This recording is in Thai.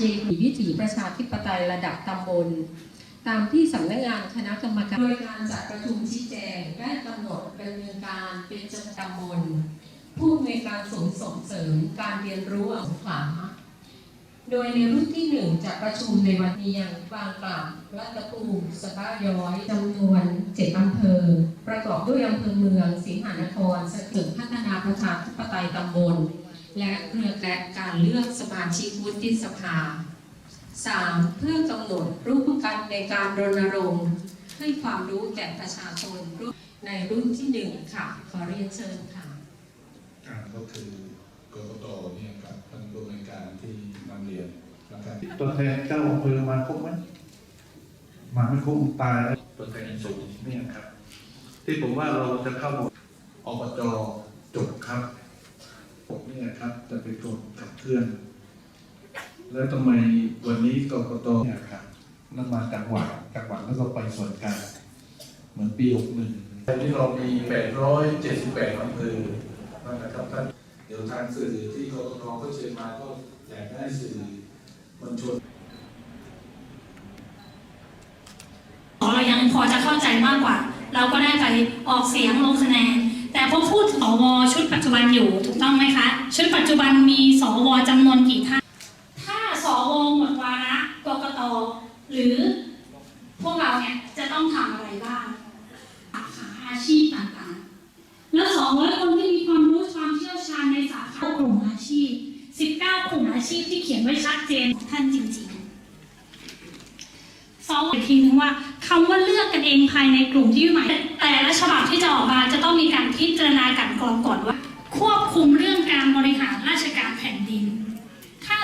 เจดีวิถีประชาธิปไตยระดับตำบล ตามที่สำนักงานคณะกรรมการโดยการจัดประชุมชี้แจงได้กำหนดดำเนินการเป็นจังตำบล ผู้อำนการศูนส่งเสริมการเรียนรู้สงขลาโดยในรุ่นที่หนึ่งจะประชุมในวันนี้ยังบางกล่ำรัตภูมิสะบ้าย้อยจำนวนเจ็ดอำเภอ ประกอบด้วยอำเภอเมือง สิงหานครสตึกพัฒนาประชาธิปไตยตำบล และเครือและการเลือกสมาชิกวุฒิสภา 3. เพื่อกำหนดรูปกันในการรณรงค์ให้ความรู้แก่ประชาชนในรุ่นที่หนึ่งค่ะ ขอเรียนเชิญค่ะอ่าก็คือกกตเนี่ยครับท่านผู้ในวยการที่นำเรียนนะครับตัวแทนเจ้าอำเภอมาครบไหมมาไม่ครบตายแล้วตัวแทนสูงเนี่ยครับ ที่ผมว่าเราจะเข้าหมดอบจจบครับผมเนี่ยครับ จะไปกดกับเพื่อน แล้วทำไมวันนี้กกตเนี่ยครับนั่นมาจังหวัดจังหวัดแล้วก็ไปส่วนกลางเหมือนปีหกหนึ่งวันนี้เรามี 878อำเภอนะครับท่านเดี๋ยวทางสื่อที่กกตก็เชิญมาก็อยากให้สื่อมวลชนเรายังพอจะเข้าใจมากกว่า เราก็ได้ไปออกเสียงลงคะแนน แต่พอพูดถึงสวชุดปัจจุบันอยู่ถูกต้องไหมคะชุดปัจจุบันมีสวจำนวนกี่ท่านถ้าสวหมดวาระกกตหรือพวกเราเนี่ยจะต้องทำอะไรบ้างสาขาอาชีพต่างๆ แล้วสองร้อยคนที่มีความรู้ความเชี่ยวชาญในสาขากลุ่มอาชีพ 19 กลุ่มอาชีพที่เขียนไว้ชัดเจนท่านจริงๆซ้อมอีกทีนึงว่า คำว่าเลือกกันเองภายในกลุ่มที่ยื่วิมัยแต่ละฉบับที่จะออกมาจะต้องมีการพิจารณากันกรองก่อนว่า ควบคุมเรื่องการบริหารราชการแผ่นดิน